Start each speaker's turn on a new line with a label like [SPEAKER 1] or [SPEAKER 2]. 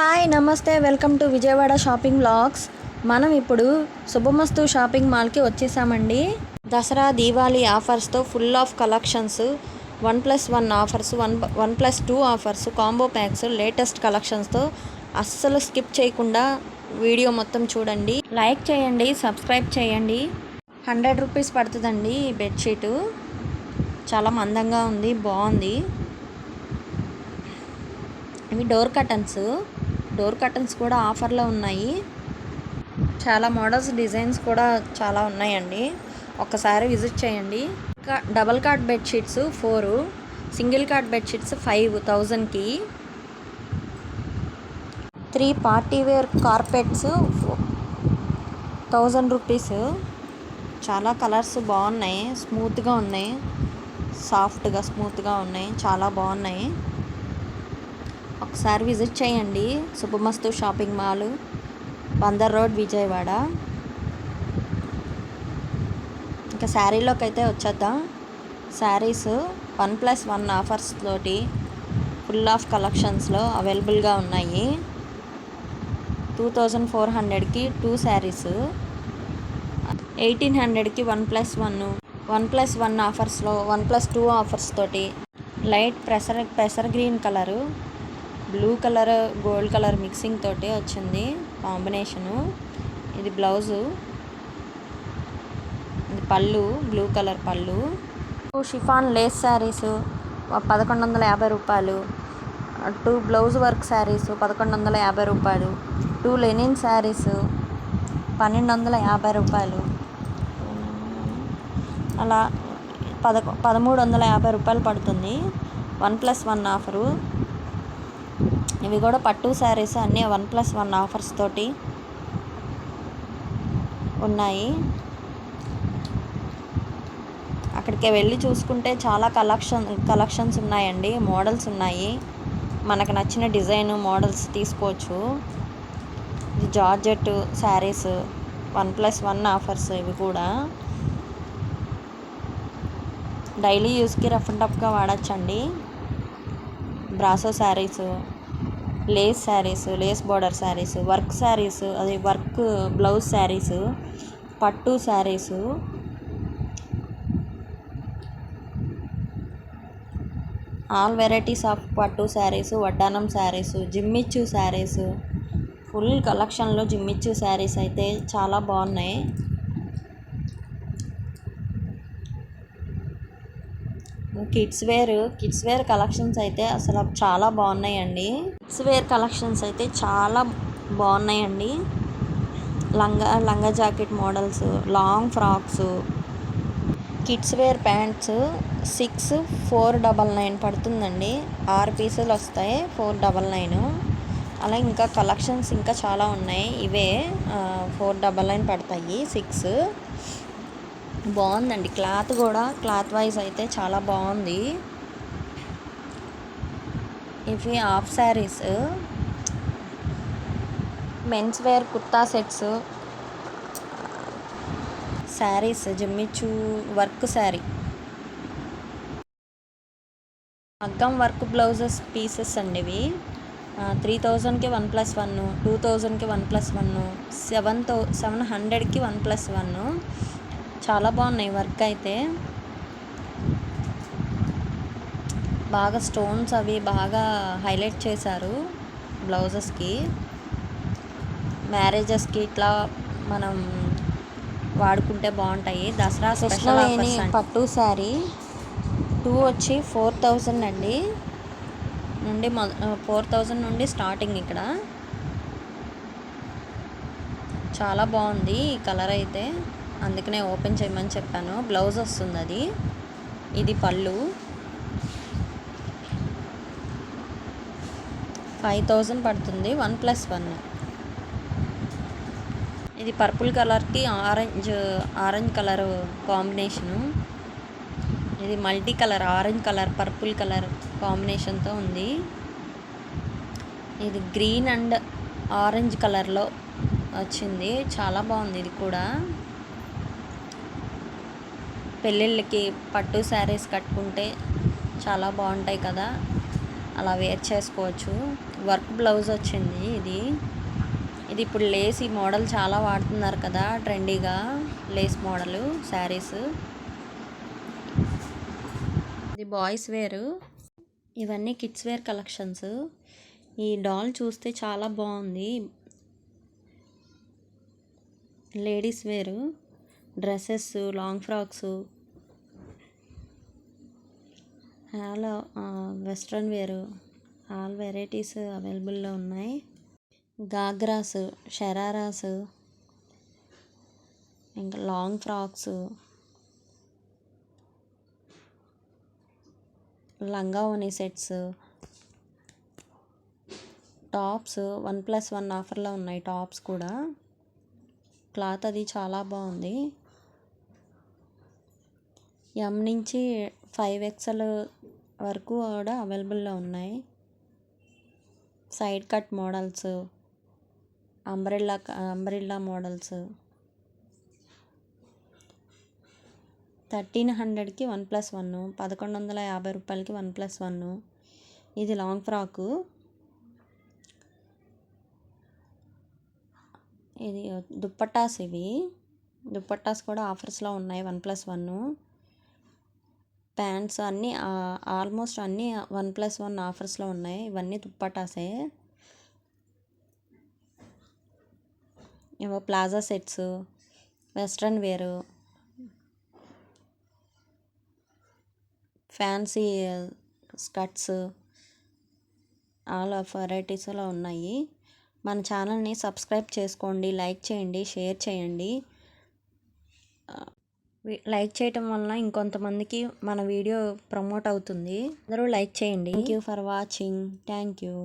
[SPEAKER 1] Hi నమస్తే. Welcome to Vijayawada shopping blogs మనం ఇప్పుడు శుభమస్తు షాపింగ్ మాల్కి వచ్చేసామండి. Dasara Diwali ఆఫర్స్తో full of collections. One plus one offers one one plus two offers combo packs latest కలెక్షన్స్తో అస్సలు skip చేయకుండా video మొత్తం చూడండి. లైక్ చేయండి సబ్స్క్రైబ్ చేయండి. హండ్రెడ్ రూపీస్ పడుతుందండి ఈ బెడ్షీటు. చాలా మందంగా ఉంది బాగుంది. ఇవి డోర్ కర్టన్స్. డోర్ కర్టన్స్ కూడా ఆఫర్లో ఉన్నాయి. చాలా మోడల్స్ డిజైన్స్ కూడా చాలా ఉన్నాయండి. ఒక్కసారి విజిట్ చేయండి. ఇంకా double cot bedsheets four single cot bedsheets five థౌజండ్కి three party wear carpets thousand rupees. చాలా కలర్స్ బాగున్నాయి. స్మూత్గా ఉన్నాయి. సాఫ్ట్గా స్మూత్గా ఉన్నాయి. చాలా బాగున్నాయి. ఒకసారి విజిట్ చేయండి. Shubhamastu shopping mall Bandar road Vijayawada. ఇంకా శారీలోకి అయితే వచ్చేద్దాం. Saris one plus one offers తోటి ఫుల్ ఆఫ్ కలెక్షన్స్లో అవైలబుల్గా ఉన్నాయి. టూ థౌజండ్ ఫోర్ హండ్రెడ్కి టూ శారీస్. ఎయిటీన్ హండ్రెడ్కి one plus one one plus one ఆఫర్స్లో one plus two offers తోటి light pressure pressure green colour. Blue colour gold colour mixing తోటి వచ్చింది combination. ఇది బ్లౌజు. ఇది పళ్ళు బ్లూ కలర్ పళ్ళు. టూ షిఫాన్ లేస్ శారీస్ పదకొండు వందల యాభై రూపాయలు. టూ బ్లౌజ్ వర్క్ శారీస్ పదకొండు వందల యాభై రూపాయలు. టూ లెనిన్ శారీస్ పన్నెండు వందల యాభై రూపాయలు. అలా పదకొ పదమూడు వందల యాభై రూపాయలు పడుతుంది. One plus one offer. ఇవి కూడా పట్టు శారీస్ అన్నీ వన్ ప్లస్ వన్ ఆఫర్స్ తోటి ఉన్నాయి. అక్కడికి వెళ్ళి చూసుకుంటే చాలా కలెక్షన్ కలెక్షన్స్ ఉన్నాయండి మోడల్స్ ఉన్నాయి. మనకు నచ్చిన డిజైన్ మోడల్స్ తీసుకోవచ్చు. ఇది georgette saris one plus one offers ఇవి కూడా. డైలీ యూస్కి రఫ్ అండ్ టఫ్గా వాడచ్చండి. Brasso saris lace saris lace border saris work saris అది వర్క్ బ్లౌజ్ శారీస్ పట్టు శారీస్. ఆల్ వెరైటీస్ ఆఫ్ పట్టు శారీస్ వడ్డానం శారీస్ జిమ్మిచ్చు శారీస్. ఫుల్ కలెక్షన్లో జిమ్మిచ్చు శారీస్ అయితే చాలా బాగున్నాయి. Kids wear kids wear collections అయితే అసలు చాలా బాగున్నాయండి. కిడ్స్ వేర్ కలెక్షన్స్ అయితే చాలా బాగున్నాయండి. లంగా లంగా jacket models long frocks kids wear pants six four double nine పడుతుందండి. ఆరు పీసులు వస్తాయి ఫోర్ డబల్ నైన్. అలా ఇంకా కలెక్షన్స్ ఇంకా చాలా ఉన్నాయి. ఇవే ఫోర్ డబల్ నైన్ పడతాయి సిక్స్. బాగుందండి. క్లాత్ కూడా క్లాత్ వైజ్ అయితే చాలా బాగుంది. ఇవి half saris. Men's wear kurta sets. Saris జిమ్మిచ్చు work sari. మగ్గం వర్క్ బ్లౌజెస్ పీసెస్ అండి ఇవి. త్రీ థౌజండ్కి వన్ ప్లస్ వన్ టూ థౌజండ్కి one plus one seven thou seven హండ్రెడ్కి వన్ ప్లస్ వన్. చాలా బాగున్నాయి వర్క్ అయితే. బాగా స్టోన్స్ అవి బాగా హైలైట్ చేశారు బ్లౌజెస్కి. మ్యారేజెస్కి ఇట్లా మనం వాడుకుంటే బాగుంటాయి. దసరా స్పెషల్ పట్టు శారీ టూ వచ్చి ఫోర్ థౌజండ్ అండి. నుండి ఫోర్ థౌజండ్ నుండి స్టార్టింగ్ ఇక్కడ. చాలా బాగుంది ఈ కలర్ అయితే. అందుకనే ఓపెన్ చేయమని చెప్పాను. బ్లౌజ్ వస్తుంది అది. ఇది పళ్ళు. ఫైవ్ థౌజండ్ పడుతుంది. One plus one. ఇది పర్పుల్ కలర్కి ఆరెంజ్ ఆరెంజ్ కలర్ కాంబినేషను. ఇది multi colour orange colour purple colour కాంబినేషన్తో ఉంది. ఇది గ్రీన్ అండ్ ఆరెంజ్ కలర్లో వచ్చింది. చాలా బాగుంది ఇది కూడా. పెళ్ళిళ్ళకి పట్టు శారీస్ కట్టుకుంటే చాలా బాగుంటాయి కదా. అలా వేర్ చేసుకోవచ్చు. వర్క్ బ్లౌజ్ వచ్చింది ఇది. ఇది ఇప్పుడు లేస్ ఈ మోడల్ చాలా వాడుతున్నారు కదా ట్రెండీగా లేస్ మోడల్ శారీస్. ఇది బాయ్స్ వేరు. ఇవన్నీ కిడ్స్ వేర్ కలెక్షన్స్. ఈ డాల్ చూస్తే చాలా బాగుంది. Ladies wear. Dresses long frocks. All western wear all varieties అవైలబుల్లో ఉన్నాయి. గాగ్రాస్ షరారాస్ ఇంకా లాంగ్ ఫ్రాక్స్ లంగా ఓని sets tops one plus one ఆఫర్లో ఉన్నాయి టాప్స్ కూడా. క్లాత్ అది చాలా బాగుంది. ఎం నుంచి ఫైవ్ ఎక్స్ఎల్ వరకు కూడా అవైలబుల్లో ఉన్నాయి. Side cut models umbrella umbrella models. Thirteen హండ్రెడ్కి వన్ ప్లస్ వన్ పదకొండు వందల యాభై రూపాయలకి వన్ ప్లస్ వన్. ఇది లాంగ్ ఫ్రాకు. ఇది దుప్పటాస్ ఇవి. దుప్పటాస్ కూడా ఆఫర్స్లో ఉన్నాయి. One plus one. ప్యాంట్స్ అన్నీ ఆల్మోస్ట్ అన్నీ వన్ ప్లస్ వన్ ఆఫర్స్లో ఉన్నాయి. ఇవన్నీ దుప్పటాసే. ఏవో palazzo sets western wear fancy skirts all of వెరైటీస్లో ఉన్నాయి. మన ఛానల్ని సబ్స్క్రైబ్ చేసుకోండి లైక్ చేయండి షేర్ చేయండి. లైక్ చేయటం వలన ఇంకొంతమందికి మన వీడియో ప్రమోట్ అవుతుంది. అందరూ లైక్ చేయండి. Thank you for watching thank you